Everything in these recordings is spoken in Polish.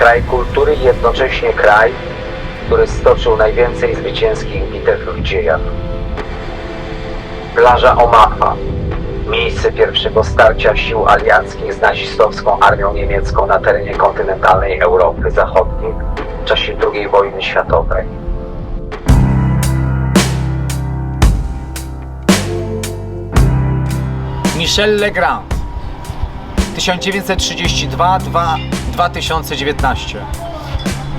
Kraj kultury i jednocześnie kraj, który stoczył najwięcej zwycięskich bitew w dziejach. Plaża Omaha, miejsce pierwszego starcia sił alianckich z nazistowską armią niemiecką na terenie kontynentalnej Europy Zachodniej w czasie II wojny światowej. Michel Legrand 1932-2019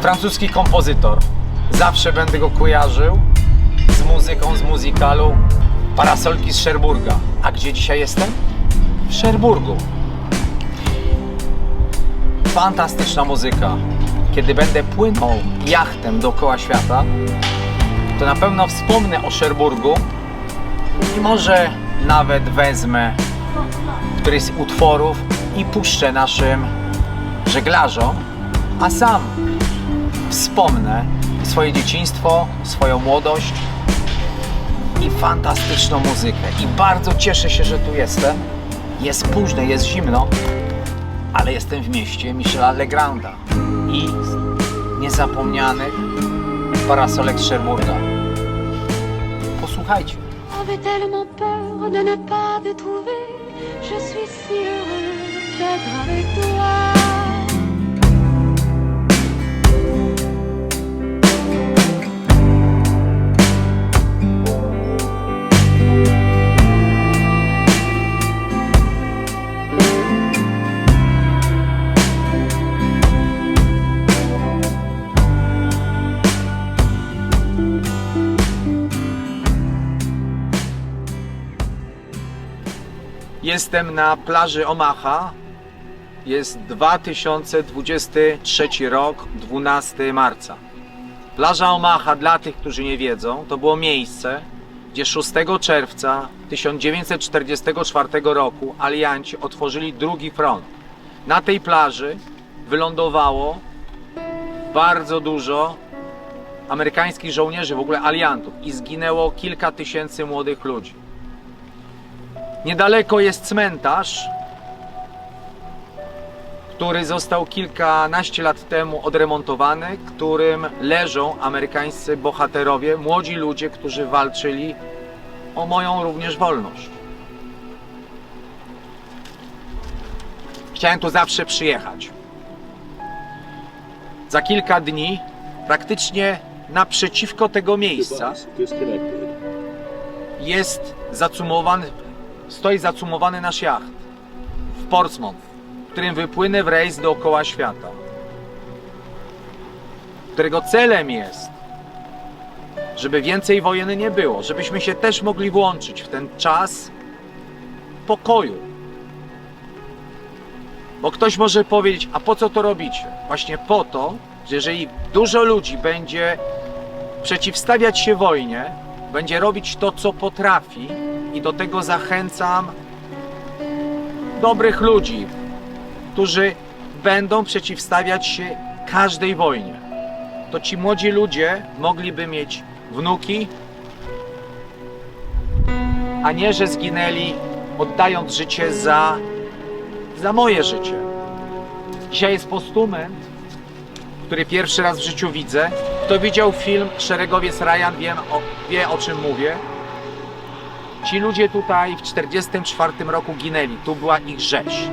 Francuski kompozytor. Zawsze będę go kojarzył z muzyką, z muzykalu Parasolki z Szerburga A gdzie dzisiaj jestem? W Szerburgu Fantastyczna muzyka. Kiedy będę płynął jachtem dookoła świata to na pewno wspomnę o Szerburgu i może nawet wezmę któryś z utworów i puszczę naszym żeglarzom, a sam wspomnę swoje dzieciństwo, swoją młodość i fantastyczną muzykę. I bardzo cieszę się, że tu jestem. Jest późno, jest zimno, ale jestem w mieście Michela Legranda i niezapomnianych parasolek z Szerburga. Posłuchajcie. J'avais tellement peur de ne pas te trouver. Je suis si heureux d'être avec toi. Jestem na plaży Omaha. Jest 2023 rok, 12 marca. Plaża Omaha, dla tych, którzy nie wiedzą, to było miejsce, gdzie 6 czerwca 1944 roku alianci otworzyli drugi front. Na tej plaży wylądowało bardzo dużo amerykańskich żołnierzy, w ogóle aliantów, i zginęło kilka tysięcy młodych ludzi. Niedaleko jest cmentarz, który został kilkanaście lat temu odremontowany, którym leżą amerykańscy bohaterowie, młodzi ludzie, którzy walczyli o moją również wolność. Chciałem tu zawsze przyjechać. Za kilka dni, praktycznie naprzeciwko tego miejsca, jest zacumowany, stoi zacumowany nasz jacht w Portsmouth, w którym wypłynę w rejs dookoła świata. Którego celem jest, żeby więcej wojen nie było, żebyśmy się też mogli włączyć w ten czas pokoju. Bo ktoś może powiedzieć, a po co to robicie? Właśnie po to, że jeżeli dużo ludzi będzie przeciwstawiać się wojnie, będzie robić to, co potrafi, i do tego zachęcam dobrych ludzi, którzy będą przeciwstawiać się każdej wojnie. To ci młodzi ludzie mogliby mieć wnuki, a nie, że zginęli oddając życie za, za moje życie. Dzisiaj jest postument, który pierwszy raz w życiu widzę. Kto widział film Szeregowiec Ryan, o, wie o czym mówię. Ci ludzie tutaj w 1944 roku ginęli. Tu była ich rzeź.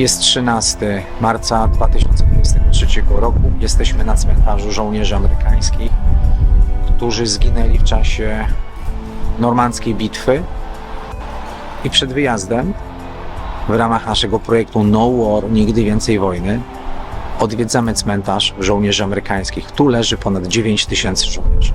Jest 13 marca 2023 roku. Jesteśmy na cmentarzu żołnierzy amerykańskich, którzy zginęli w czasie normandzkiej bitwy. I przed wyjazdem, w ramach naszego projektu No War, Nigdy Więcej Wojny, odwiedzamy cmentarz żołnierzy amerykańskich. Tu leży ponad 9 tysięcy żołnierzy.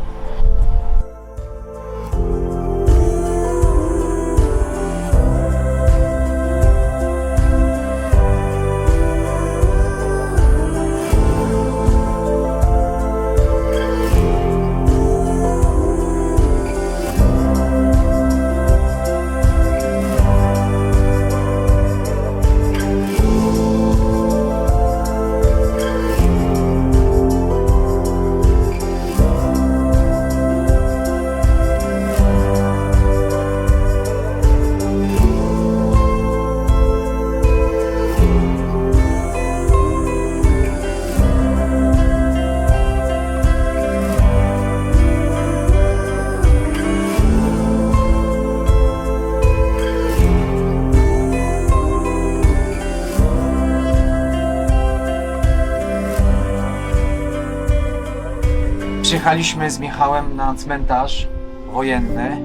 Przyjechaliśmy z Michałem na cmentarz wojenny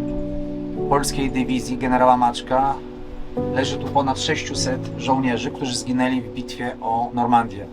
polskiej dywizji generała Maczka. Leży tu ponad 600 żołnierzy, którzy zginęli w bitwie o Normandię.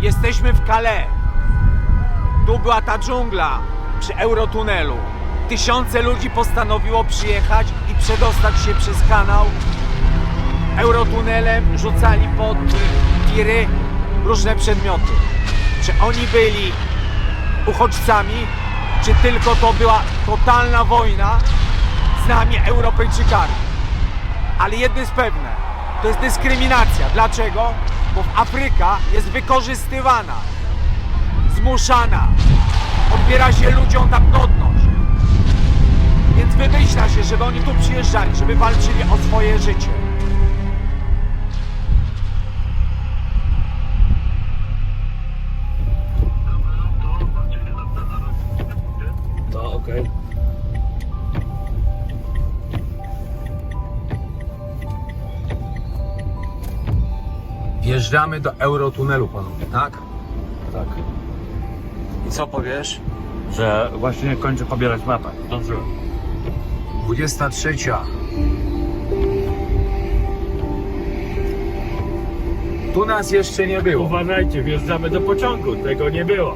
Jesteśmy w Calais. Tu była ta dżungla przy Eurotunelu. Tysiące ludzi postanowiło przyjechać i przedostać się przez kanał. Eurotunelem rzucali pod tiry różne przedmioty. Czy oni byli uchodźcami, czy tylko to była totalna wojna z nami, Europejczykami? Ale jedno jest pewne, to jest dyskryminacja. Dlaczego? Bo w Afryka jest wykorzystywana, zmuszana, odbiera się ludziom tam godność. Więc wymyśla się, żeby oni tu przyjeżdżali, żeby walczyli o swoje życie. Wjeżdżamy do Eurotunelu, panowie, tak? Tak. I co powiesz? Że właśnie kończę pobierać mapę. Zdążyłem. 23. Tu nas jeszcze nie było. Uważajcie, wjeżdżamy do pociągu. Tego nie było.